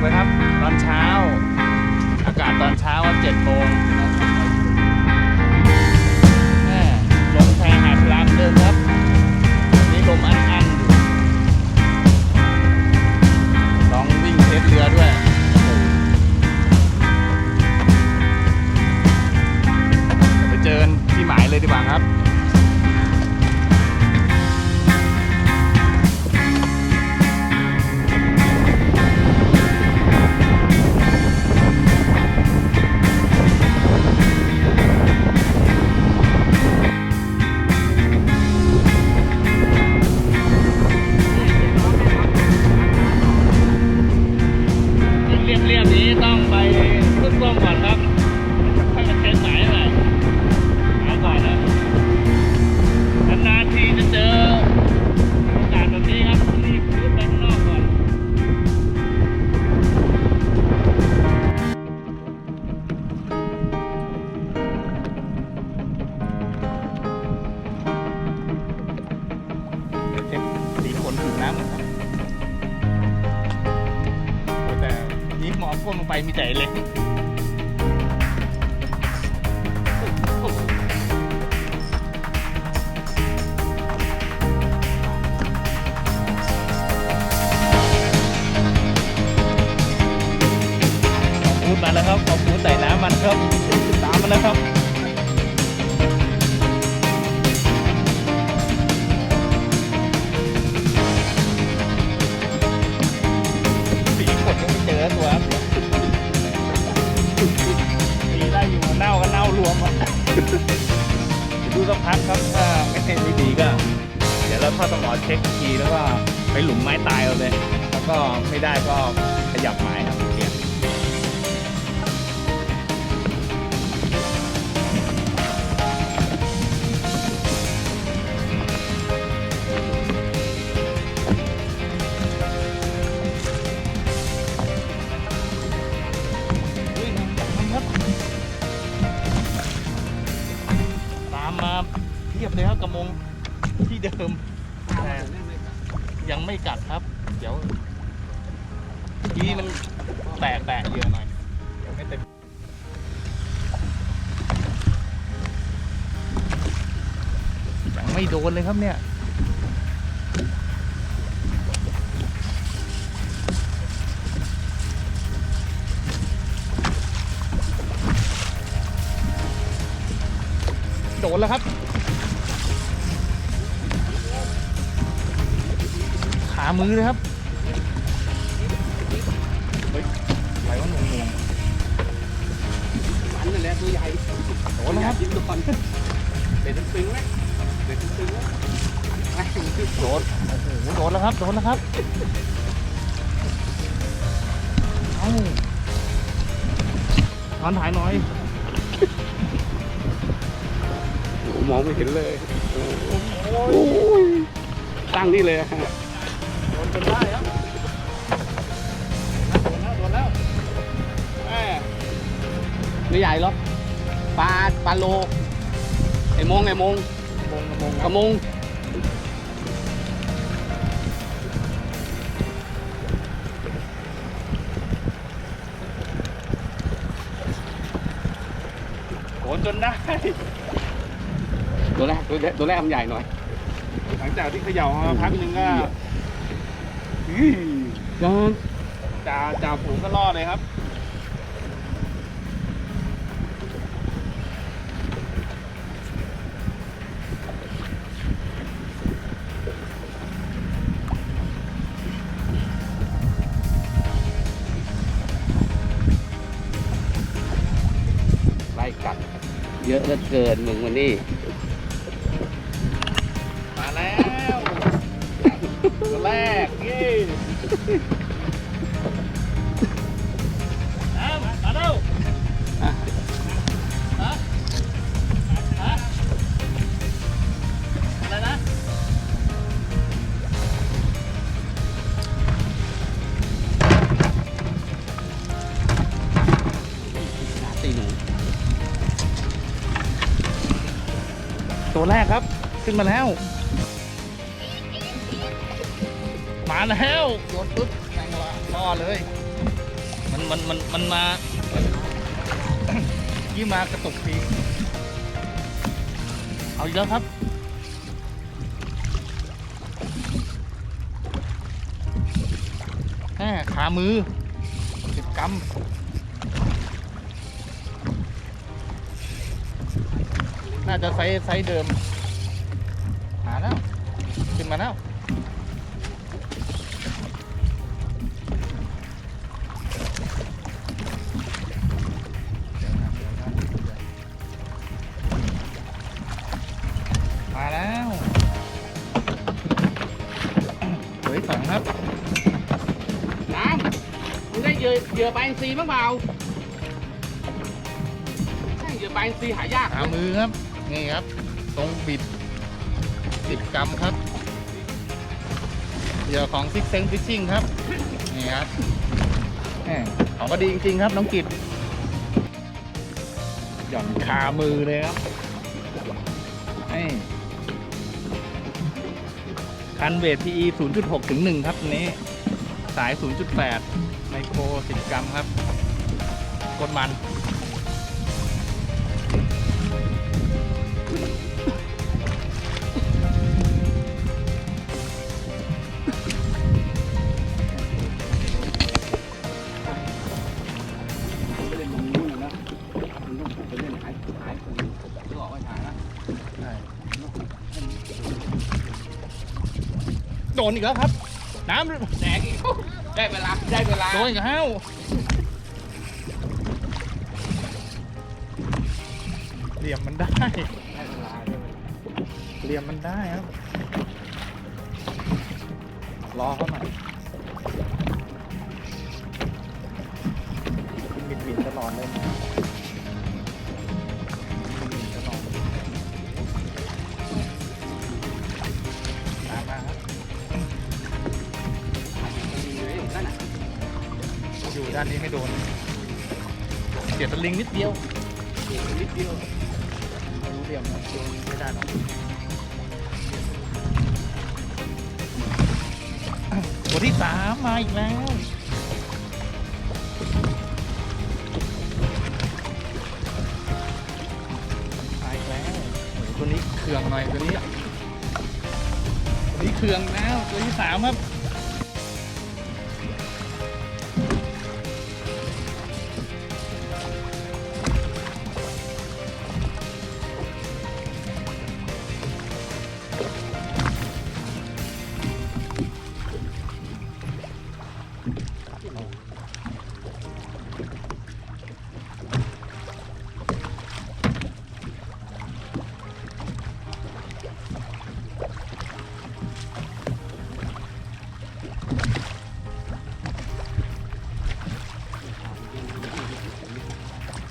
เลยครับ ตอนเช้า อากาศตอนเช้าเจ็ดโมงแม่ลมชายหาดพลามเดิมครับวันนี้ลมอันอันๆอยู่ลองวิ่งเทสเรือด้วยไปเจอที่หมายเลยดีกว่าครับ นี้ต้องไปพึ่งกล้องก่อนครับค่อยมาเช็คหมายใหม่หมายก่อนนะนานๆทีจะเจอโอกาสแบบนี้ครับรีบขึ้นไปข้างนอกก่อนเดี๋ยวเช็คสีขนผิวน้ำก่อนครับ ก้มลงไปมีแต่เล็กดูมาแล้วครับขอบคุณใส่น้ำมันครับตามมาแล้วครับ หลุมไม้ตายเอาเลย แล้วก็ไม่ได้ก็ขยับไม้ ยังไม่กัดครับ เดี๋ยวทีนี้มันแตกแตกเยอะหน่อยยังไม่เต็มยังไม่โดนเลยครับเนี่ยโดนแล้วครับ ขามือเลยครับเฮ้ยอะไรวะหนุ่มมันนั่นแหละตัวใหญ่ๆโดนแล้วครับยิ้มทุกคนเด็ดตึงไหมเด็ดตึงไหมไอ้ที่โดนโอ้โหโดนแล้วครับ โดนแล้วครับเอ้าถอนถ่ายหน่อยมองไม่เห็นเลย โอ้ยตั้งนี่เลยฮะโดน จนได้ครับโดนแล้วโดนแล้วแม่ไม่ใหญ่หรอกปลาปลาโลไอ้มงไอ้มงมงมงกระมงโดนจนได้ ตัวแรกตัวแรกตัวแรกมันใหญ่หน่อย หลังจากที่เขย่ามาพักหนึ่งก็ ยังจ่าจ่าฝูงก็รอดเลยครับไล่กัดเยอะเหลือเกินมึงวันนี้ ขึ้นมาแล้ว มาแล้วโดนปุ๊บแทงละล่อเลย มันมันมันมันมายี่มากระตุกทีเอาอีกแล้วครับแหมขามือสิบกรัมน่าจะไซส์ไซส์เดิม นมาแล้วมาแล้วเหลืออกสองครับ น้ำมึงได้เหยื่อเหยื่อปลาอินทรีบ้างเปล่าใช่เหยื่อปลาอินทรีหายากขามือครับ นี่ครับ ตรงบิดสิบกรัมครับ เหยื่อของซิกเซนฟิชชิ่งครับ นี่ครับแหมของก็ดีจริงๆครับ น้องกิตหย่อนคามือเลยครับนี่คันเวท PE 0.6 ถึง 1 ครับนนี้ สาย 0.8 ไมโคร 10 กรัมครับกดมัน โดนอีกแล้วครับ น้ำแดกอีกได้เวลาได้เวลาโดนอีกแล้วเหลี่ยมมันได้ได้เวลาได้เวลาเหลี่ยมมันได้ครับ รอเขาหน่อยบินบินตลอดเลย ไม่โดนเดี๋ยวตะลิงนิดเดียวเดี๋ยวนิดเดียวไม่รู้เหลี่ยมนะโดนไม่ได้หรอกตัวที่สามมาอีกแล้วมาอีกแล้วโอ้โหตัวนี้เคืองหน่อยตัวนี้ตัวนี้เคืองแล้วตัวที่สามครับ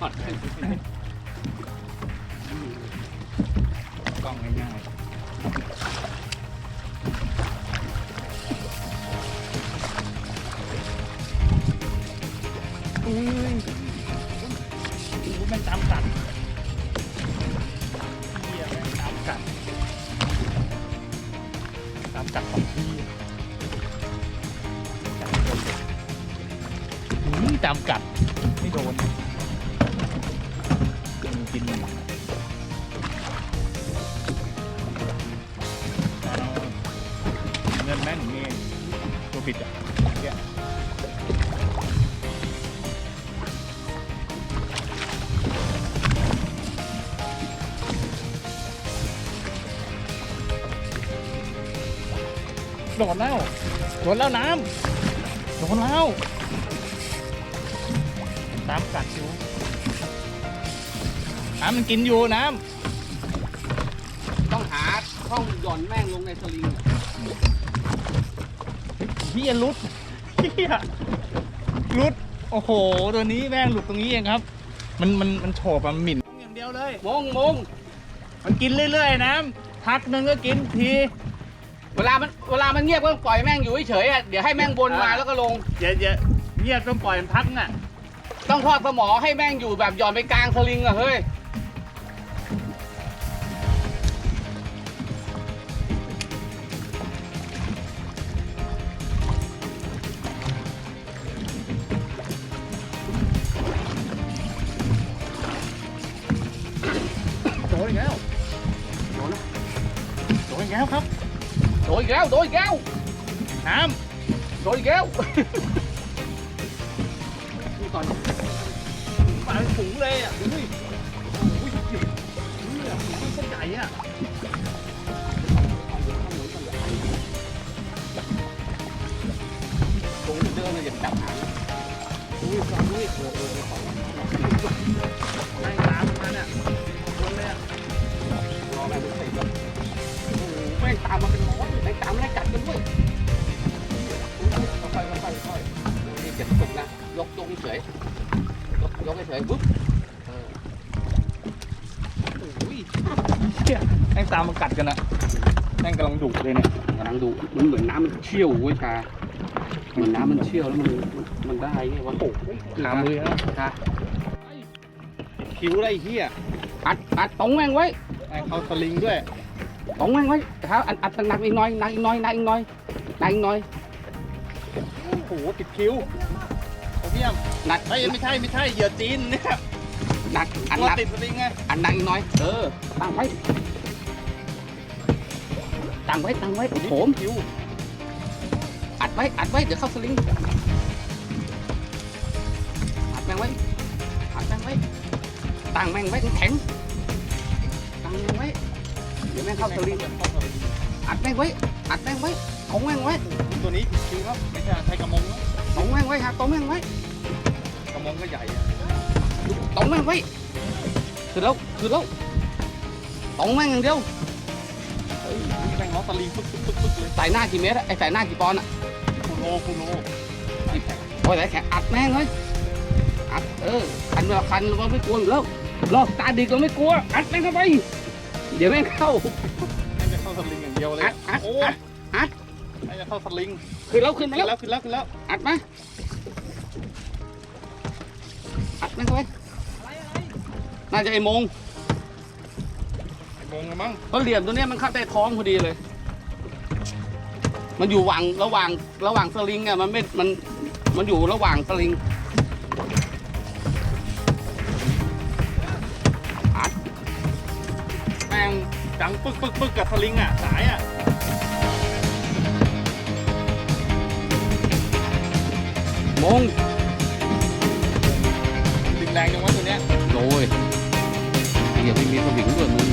ปัดให้กล้องง่ายๆอุ้ยโอ้โหแม่งตามกัดเฮียแม่งตามกัดตามกัดของพี่นี่ตามกัด โดนแล้วโดนแล้วน้ำโดนแล้วตามกัดอยู่น้ำมันกินอยู่น้ำต้องหาช่องหย่อนแม่งลงในสลิงอะเฮียหลุดเฮียหลุดโอ้โหตัวนี้แม่งหลุดตรงนี้เองครับ มันมันมันโฉบอะมันหมิ่นอย่างเดียวเลย มงมงมันกินเรื่อยๆนะพักหนึ่งก็กินที เวลามันเวลามันเงียบก็ปล่อยแม่งอยู่เฉยๆอะเดี๋ยวให้แม่งวนมาแล้วก็ลงอย่าอย่าเงียบต้องปล่อยมันพักน่ะ ต้องทอดสมอให้แม่งอยู่แบบหย่อนไปกลางสลิงอะเฮ้ย นอีกแล้วดูก่อนปลาเป็นฝูงเลยอะอุ้ยอุ้ยอุ้ยอุ้ยฝูงต้นใหญ่อะตรงเดิมเลยอย่าจับหางอุ้ยฟังอุ้โอ้โหไล่ตามมันอะวนเลยอะรอแม่งดูสิครับโอ้โหแม่งตามมาเป็นร้อยแม่งตามไล่กัด เฉยปุ๊บเอออุ้ยเชี่ยแม่งตามมากัดกันอะแม่งกำลังดุเลยเนี่ย กำลังดูมันเหมือนน้ำมันเชี่ยวเว้ยชาเหมือนน้ำมันเชี่ยวแล้วมันมันได้ไงวะโอ้โหขามือนะชาคิ้วได้เฮียอัดอัดตรงแม่งไว้แม่งเอาสลิงด้วย ตรงแม่งไว้เท้าอัดอัดหนักอีกหน่อยหนักอีกหน่อยหนักอีกหน่อยหนักอีกหน่อย โอ้โหติดคิ้วโอ้เพียม หนัก ไม่ไม่ใช่ไม่ใช่เหยื่อจีนเนี่ยหนัก อัดตัวหนัก ติดสลิงไงอันดังอีกหน่อย เออตั้งไว้ ตั้งไว้ ตั้งไว้โผมคิ้วอัดไว้ อัดไว้ เดี๋ยวเข้าสลิง อัดแม่งไว้ อัดแม่งไว้ ตั้งแม่งไว้แข็งๆตั้งแม่งไว้ เดี๋ยวแม่งเข้าสลิง เข้าสลิงอัดแม่งไว้ อัดแม่งไว้ของแม่งไว้ตัวนี้ติดคิ้วครับไม่ใช่ใช้กระมงนะของแม่งไว้ครับตรงแม่งไว้ กระมงก็ใหญ่อะตรงแม่งไว้คือแล้วคือแล้วตรงแม่งอย่างเดียวเฮ้ยนี่แม่งล้อสลิงปึ๊กปึ๊กปึ๊กปึ๊กเลยใส่หน้ากี่เมตรอะไอ้ใส่หน้ากี่ปอนด์อะคูโลคูโลโอ้ยไหนแข็งอัดแม่งเลยอัดเออคันเราคันเราไม่กลัวอยู่แล้วรอบตาดิกเราไม่กลัวอัดแม่งเข้าไป เดี๋ยวแม่งเข้าแม่งจะเข้าสลิงอย่างเดียวเลยอัดอัดโอ้อัดอัดแม่งจะเข้าสลิงขึ้นแล้วขึ้นมาขึ้นแล้แล้ววขึ้นแล้วขึ้นแล้วอัดมา อัดแม่งเข้าไปน่าจะไอ้โมงไอ้มงอะมั้งเพราะเหลี่ยมตัวเนี้ยมันเข้าใต้ท้องพอดีเลย มันอยู่หว่างระหว่างระหว่างสลิงอะมันไม่มันมันอยู่ระหว่างสลิงอัดแม่งดังปึ๊กปึ๊กปึ๊กกับสลิงอะสายอะโมง Với 论